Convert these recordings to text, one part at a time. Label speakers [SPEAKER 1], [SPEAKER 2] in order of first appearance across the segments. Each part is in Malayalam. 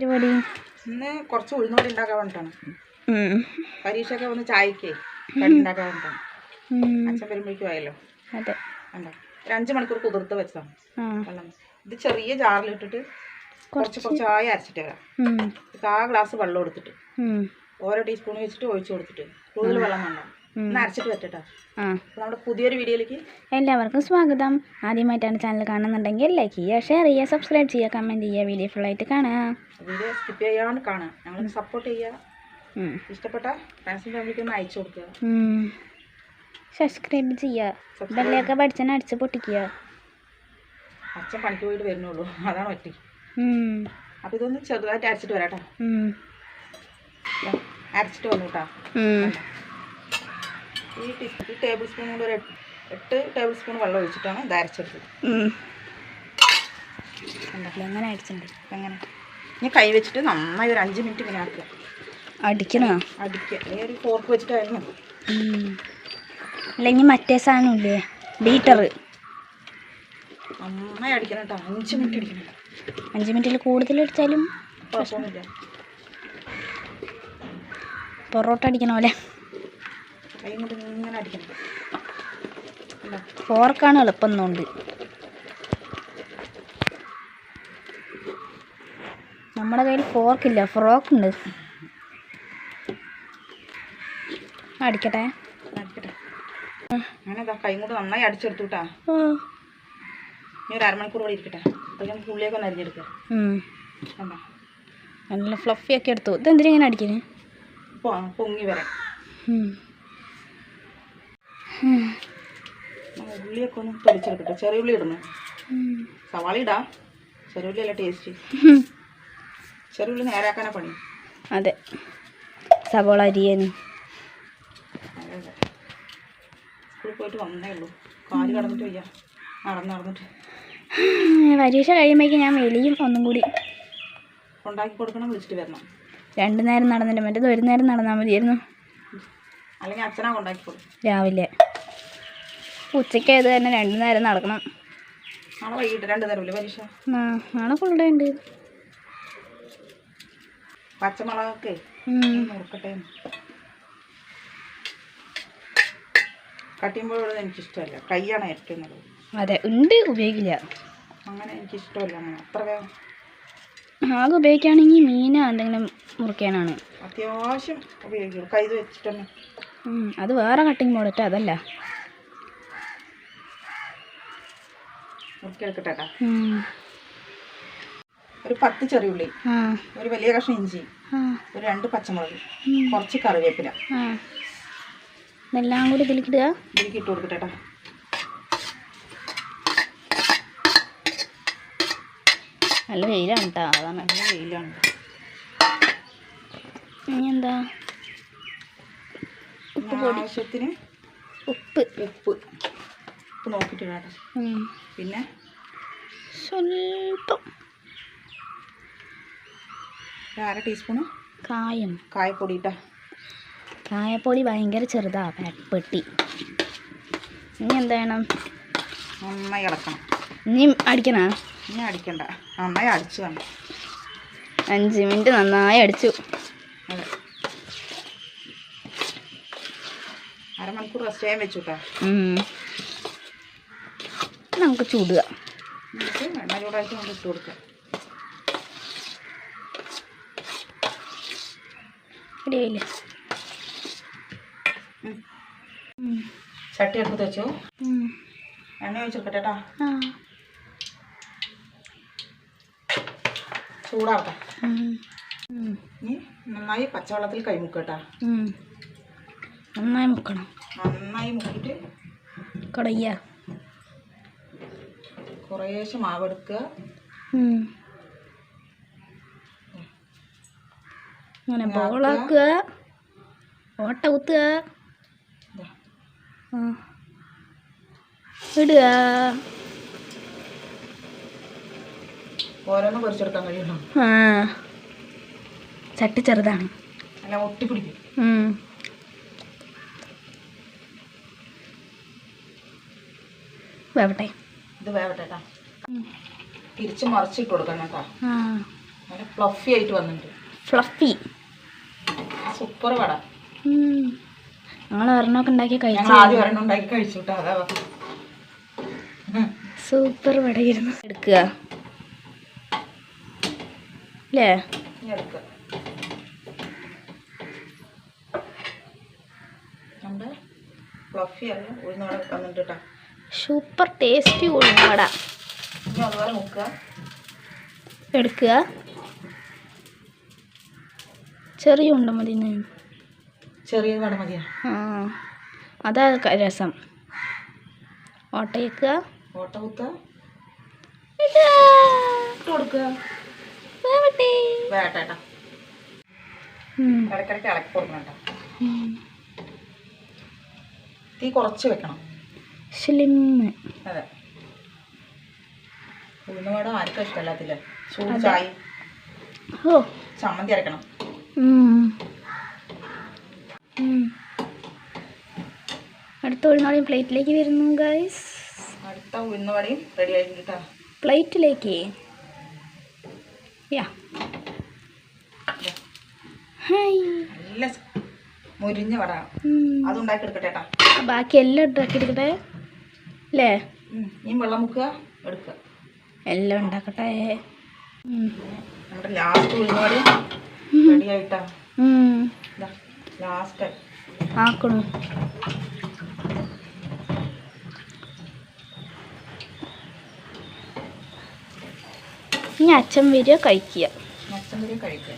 [SPEAKER 1] പരിപാടി?
[SPEAKER 2] ഇന്ന് കുറച്ച് ഉഴുന്നുവട ഉണ്ടാക്കാൻ വേണ്ടിയിട്ടാണ് പരീക്ഷയൊക്കെ ഒന്ന് ചായക്കേ ഉണ്ടാക്കാൻ വേണ്ടിട്ടാണ് അച്ഛൻ വരുമ്പോഴേക്കും ആയല്ലോ.
[SPEAKER 1] അതെ.
[SPEAKER 2] ഒരു അഞ്ച് മണിക്കൂർ കുതിർത്ത് വെച്ചതാണ് വെള്ളം ഇത് ചെറിയ ജാറിലിട്ടിട്ട് കുറച്ച് കുറച്ചായി അരച്ചിട്ട് വരാം. ആ ഗ്ലാസ് വെള്ളം എടുത്തിട്ട്. ഓരോ ടീസ്പൂൺ വെച്ചിട്ട് ഒഴിച്ചു കൊടുത്തിട്ട്. കൂടുതൽ വെള്ളം വേണ്ട. അരച്ചിട്ട് നമ്മുടെ പുതിയൊരു വീഡിയോയിലേക്ക്
[SPEAKER 1] എല്ലാവർക്കും സ്വാഗതം. ആദ്യമായിട്ടാണ് ചാനൽ കാണുന്നുണ്ടെങ്കിൽ ലൈക്ക് ചെയ്യുക ഷെയർ ചെയ്യുക സബ്സ്ക്രൈബ് ചെയ്യുക കമന്റ് ചെയ്യുക. വീഡിയോ ഫുൾ ആയിട്ട് കാണുക
[SPEAKER 2] വീഡിയോ സ്കിപ്പ് ചെയ്യാണ്ട് കാണാം ഞങ്ങൾ സപ്പോർട്ട് ചെയ്യുക. ഇഷ്ടപ്പെട്ട ഫ്രണ്ട്സിന്റെ ഫാമിലിക്ക് ഒന്ന് അയച്ചു കൊടുക്കുക.
[SPEAKER 1] സബ്സ്ക്രൈബ് ചെയ്യുക. ബെല്ലൊക്കെ പഠിച്ചാൽ അടിച്ച് പൊട്ടിക്കുക.
[SPEAKER 2] അച്ഛൻ പണിക്ക് പോയിട്ട് വരുന്നുള്ളൂ. അതാണ് പറ്റി
[SPEAKER 1] ഉം.
[SPEAKER 2] അപ്പോൾ ഇതൊന്ന് ചെറുതായിട്ട് അരച്ചിട്ട് വരാട്ടോ. അരച്ചിട്ട് വന്നു കേട്ടോ. ഈ ടീസ്പൂൺ ടേബിൾ സ്പൂൺ കൊണ്ട് ഒരു എട്ട് ടേബിൾ സ്പൂൺ വെള്ളം ഒഴിച്ചിട്ടാണ് ഇത് അരച്ചെടുത്തത്.
[SPEAKER 1] ഉം.
[SPEAKER 2] കണ്ടോ?
[SPEAKER 1] അങ്ങനെ അടിച്ചിട്ടുണ്ട്?
[SPEAKER 2] എങ്ങനെ? ഇനി കൈ വെച്ചിട്ട് നന്നായി ഒരു അഞ്ച് മിനിറ്റ് ഇങ്ങനെ ആക്കുക.
[SPEAKER 1] അടിക്കണോ?
[SPEAKER 2] അടിക്കുക. അല്ലെങ്കിൽ ഒരു ഫോർക്ക് വെച്ചിട്ടായിരുന്നു
[SPEAKER 1] ഉം. അല്ലെങ്കിൽ മറ്റേ സാധനമില്ലേ ബീറ്റർ
[SPEAKER 2] നന്നായി അടിക്കണം കേട്ടോ. അഞ്ച് മിനിറ്റ് അടിക്കണം.
[SPEAKER 1] അഞ്ച് മിനിറ്റിൽ കൂടുതൽ അടിച്ചാലും പൊറോട്ട അടിക്കണ പോലെ.
[SPEAKER 2] കൊണ്ട് ഇങ്ങനെ അടിക്കണം?
[SPEAKER 1] ഫോർക്കാണ് എളുപ്പം എന്നുണ്ട് നമ്മുടെ കയ്യിൽ ഫോർക്കില്ല ഫ്രോക്ക് ഉണ്ട് അടിക്കട്ടെ.
[SPEAKER 2] ഇതാ കൈ കൊണ്ട് നന്നായി അടിച്ചെടുത്തു കേട്ടാ ഇനി ഒരു അരമണിക്കൂർ കൂടി ഇരിക്കട്ടെ. അപ്പോൾ ഞാൻ പുള്ളിയൊക്കെ ഒന്ന് അരിഞ്ഞെടുക്കാം.
[SPEAKER 1] നല്ല ഫ്ലഫി ഒക്കെ എടുത്തു. ഇതെന്തിനാ ഇങ്ങനെ അടിക്കുന്നത്
[SPEAKER 2] പൊങ്ങി വരാം ഉള്ളിയൊക്കെ ഒന്ന് തൊലിച്ചെടുക്കട്ടെ ചെറിയ ഉള്ളി ഇടുന്നു സവാള ഇടാ. ചെറിയ ഉള്ളി അല്ല ടേസ്റ്റ് ചെറിയ ഉള്ളി നേരാക്കാനാ പണി.
[SPEAKER 1] അതെ. സവോള അരിയൻ
[SPEAKER 2] സ്കൂളിൽ പോയിട്ട് വന്നേ ഉള്ളൂ. കാൽ കടന്നിട്ട് വയ്യ. നടന്ന് നടന്നിട്ട്.
[SPEAKER 1] പരീക്ഷ കഴിയുമ്പോഴേക്കും ഞാൻ വെളിയും ഒന്നും കൂടി.
[SPEAKER 2] ഉണ്ടാക്കി കൊടുക്കണം വിളിച്ചിട്ട് വരണം.
[SPEAKER 1] രണ്ടു നേരം നടന്നിട്ട് മറ്റേത് ഒരു നേരം നടന്നാൽ മതിയായിരുന്നു.
[SPEAKER 2] അല്ലെങ്കിൽ അച്ഛനാ കൊണ്ടാക്കി കൊടുക്കും
[SPEAKER 1] രാവിലെ. ഉച്ചയ്ക്ക് ആയത് തന്നെ രണ്ടു നേരം നടക്കണം.
[SPEAKER 2] നാളെ
[SPEAKER 1] ഫുൾ ഡേ ഉണ്ട്.
[SPEAKER 2] പച്ചമുളകൊക്കെ
[SPEAKER 1] ഉം.
[SPEAKER 2] മുറുക്കട്ടെ കട്ടിയുമ്പോഴൊന്നും എനിക്കിഷ്ടമല്ല. കൈയാണ് ഏറ്റവും നല്ലത്.
[SPEAKER 1] അതെ ഉണ്ട് ഉപയോഗിക്കില്ല.
[SPEAKER 2] അങ്ങനെ എനിക്കിഷ്ടമല്ല അങ്ങനെ. അത്ര
[SPEAKER 1] ആകെ ഉപയോഗിക്കുകയാണെങ്കിൽ മീനോ എന്തെങ്കിലും മുറിക്കാനാണ്.
[SPEAKER 2] അത്യാവശ്യം ഉപയോഗിക്കും കൈ വെച്ചിട്ട്
[SPEAKER 1] അത് വേറെ കട്ടിങ് ബോർഡിട്ട് അതല്ല.
[SPEAKER 2] ഒരു പത്ത് ചെറിയുള്ളി ഒരു വലിയ കഷ്ണം ഇഞ്ചി ഒരു രണ്ട് പച്ചമുളക് കുറച്ച് കറിവേപ്പില.
[SPEAKER 1] എല്ലാം കൂടി ഇതിലേക്കിടുക
[SPEAKER 2] ഇതിലേക്ക് ഇട്ട് കൊടുക്കട്ടെ
[SPEAKER 1] നല്ല വെയിലാണ് കേട്ടോ അതാണ്
[SPEAKER 2] നല്ല വെയിലാണ്.
[SPEAKER 1] ഇനി എന്താ?
[SPEAKER 2] പിന്നെ ആവശ്യത്തിന്
[SPEAKER 1] ഉപ്പ്.
[SPEAKER 2] ഉപ്പ്. ഉപ്പ് നോക്കിയിട്ട് കേട്ടോ. പിന്നെ?
[SPEAKER 1] സ്വല്പം.
[SPEAKER 2] അര ടീസ്പൂണ്
[SPEAKER 1] കായം.
[SPEAKER 2] കായപ്പൊടി ഇട്ടാ.
[SPEAKER 1] കായപ്പൊടി ഭയങ്കര ചെറുതാ പെട്ടി ഇനി എന്ത് വേണം?
[SPEAKER 2] നന്നായി ഇളക്കണം.
[SPEAKER 1] ഇനി അടിക്കണ?
[SPEAKER 2] ഇനി അടിക്കണ്ട. നന്നായി അടിച്ചു വേണം
[SPEAKER 1] അഞ്ച് മിനിറ്റ് നന്നായി അടിച്ചു.
[SPEAKER 2] അതെ. അരമണിക്കൂർ റെസ്റ്റ് ചെയ്യാൻ വെച്ചു കേട്ടോ.
[SPEAKER 1] നമുക്ക് ചൂടുക.
[SPEAKER 2] എണ്ണ ചൂടാക്കി ഇട്ട് കൊടുക്കാം.
[SPEAKER 1] റെഡിയായില്ലേ?
[SPEAKER 2] ഉം.
[SPEAKER 1] ഉം.
[SPEAKER 2] ചട്ടി എടുത്ത് വെച്ചു?
[SPEAKER 1] ഉം.
[SPEAKER 2] എണ്ണ ഒഴിച്ചെടുക്കട്ടെ കേട്ടോ. ചൂടാവട്ടെ. ഇനി നന്നായി പച്ചവെള്ളത്തിൽ കൈമുക്കട്ടാ കേട്ടോ.
[SPEAKER 1] നന്നായി മുക്കണം.
[SPEAKER 2] നന്നായി മുക്കിട്ട്
[SPEAKER 1] കടയ്യ.
[SPEAKER 2] കുറേശ്ശെ
[SPEAKER 1] മാവെടുക്കുക. അങ്ങനെ ബോളാക്കുക ഓട്ട കുത്തുക. ഇടുക.
[SPEAKER 2] ഓരോന്നും പൊരിച്ചെടുക്കാൻ കഴിയുമോ?
[SPEAKER 1] ആ. ചട്ടി ചെറുതാണ്.
[SPEAKER 2] അല്ല ഒട്ടിപ്പിടിക്കും.
[SPEAKER 1] വേവട്ടെ.
[SPEAKER 2] ഇത് വേവട്ടെ കേട്ടോ തിരിച്ച് മറിച്ചിട്ട് കൊടുക്കണം കേട്ടോ നല്ല ഫ്ലഫി ആയിട്ട് വന്നിട്ടുണ്ട്.
[SPEAKER 1] Fluffy
[SPEAKER 2] super vada.
[SPEAKER 1] ഞങ്ങൾ ഒരെണ്ണമൊക്കെ ഉണ്ടാക്കി കഴിച്ചു.
[SPEAKER 2] ആദ്യം ഒരെണ്ണം ഉണ്ടാക്കി കഴിച്ചു കേട്ടോ അതാ.
[SPEAKER 1] സൂപ്പർ വടയിരുന്നു എടുക്കുക. അല്ലേ
[SPEAKER 2] എടുക്കുക നമ്മുടെ ഫ്ലഫി അല്ല. ഉഴുന്ന വട വന്നിട്ട് കേട്ടോ
[SPEAKER 1] സൂപ്പർ ടേസ്റ്റി
[SPEAKER 2] അതുപോലെ
[SPEAKER 1] എടുക്കുക. ചെറിയ ഉണ്ട മതി.
[SPEAKER 2] ചെറിയ വട മതിയാ?
[SPEAKER 1] ആ അതാ രസം. ഓട്ടയിക്കുക
[SPEAKER 2] ഓട്ട കുത്തുക. കൊടുക്കുക. വേട്ടേട്ടാ ഇടയ്ക്കിടയ്ക്ക് ഇളക്കി കൊടുക്കണം കേട്ടോ. തീ കുറച്ച് വെക്കണം.
[SPEAKER 1] സ്ലിം
[SPEAKER 2] അതെ. ഉഴുന്നുവട ആർക്കും ഇഷ്ടമല്ലാത്തില്ല? ചൂട് ചായ
[SPEAKER 1] ഓ.
[SPEAKER 2] ചമ്മന്തി അരക്കണം.
[SPEAKER 1] അടുത്ത ഉഴുന്നവടയും പ്ലേറ്റിലേക്ക് വരുന്നു ഗൈസ്
[SPEAKER 2] അടുത്ത ഉഴുന്നവടയും റെഡി ആയിട്ടുണ്ട്
[SPEAKER 1] പ്ലേറ്റിലേക്ക്. യാ.
[SPEAKER 2] നല്ല മുരിഞ്ഞ വട. അതുണ്ടാക്കി എടുക്കട്ടെ കേട്ടാ
[SPEAKER 1] ബാക്കി എല്ലാം ഉണ്ടാക്കി എടുക്കട്ടെ. അല്ലേ
[SPEAKER 2] ഇനി വെള്ളം മുക്കുക എടുക്കുക.
[SPEAKER 1] എല്ലാം ഉണ്ടാക്കട്ടെ.
[SPEAKER 2] നമ്മുടെ ലാസ്റ്റ് ഉഴുന്നുവടയും
[SPEAKER 1] റെഡിയായിട്ടാ.
[SPEAKER 2] ലാസ്റ്റ്
[SPEAKER 1] ആക്കണു. ഇനി അച്ഛൻ വരിക കഴിക്കുക.
[SPEAKER 2] അച്ഛൻ വരിക കഴിക്കുക.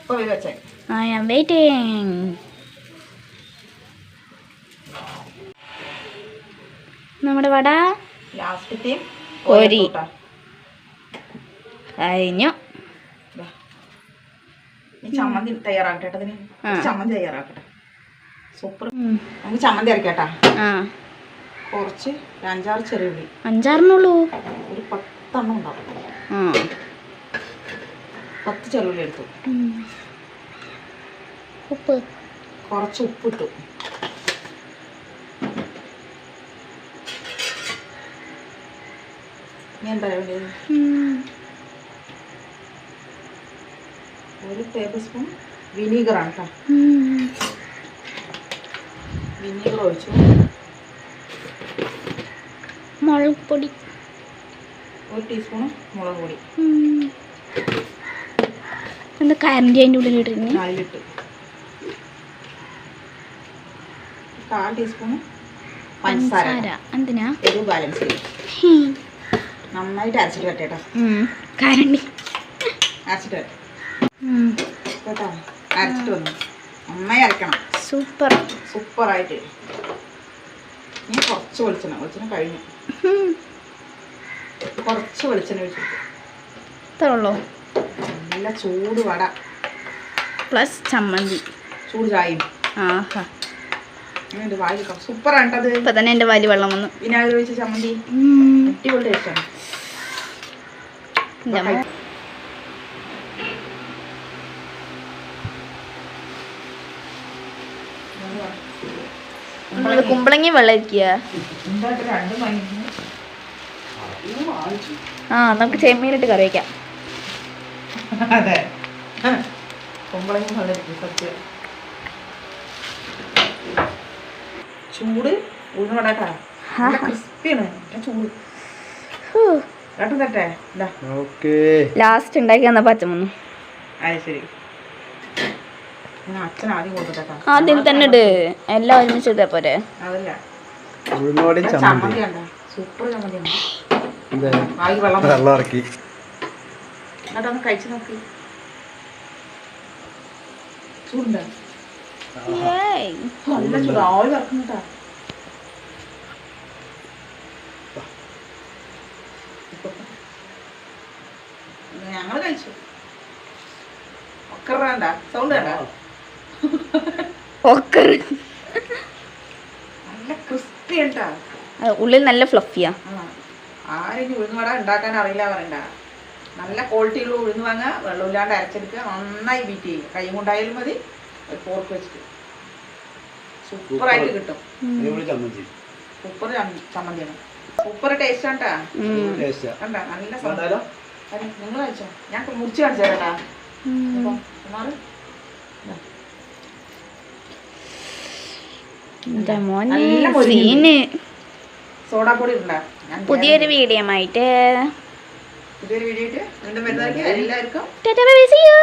[SPEAKER 2] ഇപ്പോൾ വരും
[SPEAKER 1] ഐ ആം വെയിറ്റിംഗ് നമ്മുടെ വട?
[SPEAKER 2] ലാസ്റ്റത്തെയും
[SPEAKER 1] കോരി. കഴിഞ്ഞു.
[SPEAKER 2] ചമ്മന്തി തയ്യാറാക്കട്ടെ. ചമ്മന്തി തയ്യാറാക്കട്ടെ. സൂപ്പർ. നമുക്ക് ചമ്മന്തി അരക്കാട്ടാ. കുറച്ച് അഞ്ചാറ് ചെറിയ ഉള്ളി.
[SPEAKER 1] അഞ്ചാറിനുള്ളൂ.
[SPEAKER 2] ഒരു പത്തെണ്ണം ഉണ്ടാവും. പത്ത് ചെറുള്ളി എടുത്തു.
[SPEAKER 1] ഉപ്പ്.
[SPEAKER 2] കുറച്ച് ഉപ്പിട്ടു. എന്താ വേണ്ടത് ഒരു ടേബിൾ സ്പൂൺ വിനീഗറാണ് കേട്ടോ. വിനീഗർ ഒഴിച്ചു.
[SPEAKER 1] മുളക് പൊടി.
[SPEAKER 2] ഒരു ടീസ്പൂൺ മുളക് പൊടി.
[SPEAKER 1] എന്താ കരണ്ടി അതിന്റെ ഉള്ളിൽ ഇട്ടിരുന്നു
[SPEAKER 2] അതിലിട്ട്. കാൽ ടീസ്പൂൺ പഞ്ചസാര.
[SPEAKER 1] എന്തിനാ?
[SPEAKER 2] എരിവ് ബാലൻസ് ചെയ്യും. നന്നായിട്ട് അരച്ചിട്ട് വരട്ടെ കേട്ടോ.
[SPEAKER 1] ഉം. കരണ്ടി.
[SPEAKER 2] അരച്ചിട്ട് വരട്ടെ. കേട്ടോ അരച്ചിട്ട് വന്നു. നന്നായി അരക്കണം.
[SPEAKER 1] സൂപ്പർ.
[SPEAKER 2] സൂപ്പറായിട്ട്. ഇനി കുറച്ച് വെളിച്ചെണ്ണ. വെളിച്ചെണ്ണ കഴിഞ്ഞു. കുറച്ച് വെളിച്ചെണ്ണ ഒഴിച്ചിട്ട്
[SPEAKER 1] ഇത്രേ ഉള്ളൂ?
[SPEAKER 2] നല്ല ചൂട് വട.
[SPEAKER 1] പ്ലസ് ചമ്മന്തി.
[SPEAKER 2] ചൂട് ചായയും.
[SPEAKER 1] ആഹാ. ഇപ്പൊ തന്നെ എന്റെ വലിയ വെള്ളം വന്നു.
[SPEAKER 2] വിനാഗിരി ഒഴിച്ച ചമ്മന്തി. അടിപൊളി ടേസ്റ്റാണ്
[SPEAKER 1] കുമ്പളങ്ങി വെള്ളരിക്കുക ആ നമുക്ക് ചെമ്മീനിട്ട് കറി വയ്ക്കാം
[SPEAKER 2] അതെ. കുമ്പളങ്ങി നല്ലതായിരിക്കും സത്യം. ചൂട് ഉഴുന്ന് വടക്കാ നല്ല ക്രിസ്പിയാണ് ചൂട്. രണ്ടും തട്ടെ.
[SPEAKER 1] ലാസ്റ്റ് ഉണ്ടാക്കി തന്ന പച്ചമൊന്നും
[SPEAKER 2] അത് ശരി. അച്ഛൻ ആദ്യം
[SPEAKER 1] തന്നെ ഇട്. എല്ലാം ഒരുമിച്ച് ഇതേ പോരെ.
[SPEAKER 2] കഴിച്ചു നോക്കി. ചൂടുണ്ടോ. നല്ല ചൂട് ആവി ഇറക്കുന്നുട്ടാ ഞങ്ങൾ കഴിച്ചു ഒക്കെ വേണ്ട സൗണ്ട് വേണ്ട
[SPEAKER 1] ഒക്കെ
[SPEAKER 2] നല്ല ക്രിസ്പി ഉണ്ടാ
[SPEAKER 1] അത് ഉള്ളിൽ നല്ല ഫ്ലഫിയാ
[SPEAKER 2] ആരും ഉഴുന്നുവട ഉണ്ടാക്കാൻ അറിയില്ല പറയണ്ട. നല്ല ക്വാളിറ്റിയുള്ള ഉഴുന്ന് വാങ്ങുക വെള്ളമില്ലാണ്ട് അരച്ചെടുക്കുക. നന്നായി ബീറ്റ് ചെയ്യുക. കൈ കൊണ്ടായാലും മതി. പോർക്ക് വെച്ചിട്ട് സൂപ്പറായിട്ട് കിട്ടും.
[SPEAKER 3] അടിപൊളി ചമ്മന്തി.
[SPEAKER 2] സൂപ്പർ ചമ്മന്തിയാണ്. സൂപ്പർ ടേസ്റ്റ് ആണ്ടാ
[SPEAKER 3] ടേസ്റ്റാ
[SPEAKER 2] കണ്ട നല്ല സംഭവം നിങ്ങൾ കഴിച്ചോ? ഞാൻ മുറിച്ച് കാണിച്ചു തരാട്ടാ. സോഡാപ്പൊടി ഉണ്ടാ
[SPEAKER 1] പുതിയൊരു വീഡിയോ ആയിട്ട്.
[SPEAKER 2] പുതിയൊരു വീഡിയോ വീണ്ടും വരുന്നതായിരിക്കും. എല്ലാവർക്കും
[SPEAKER 1] tata bye bye see you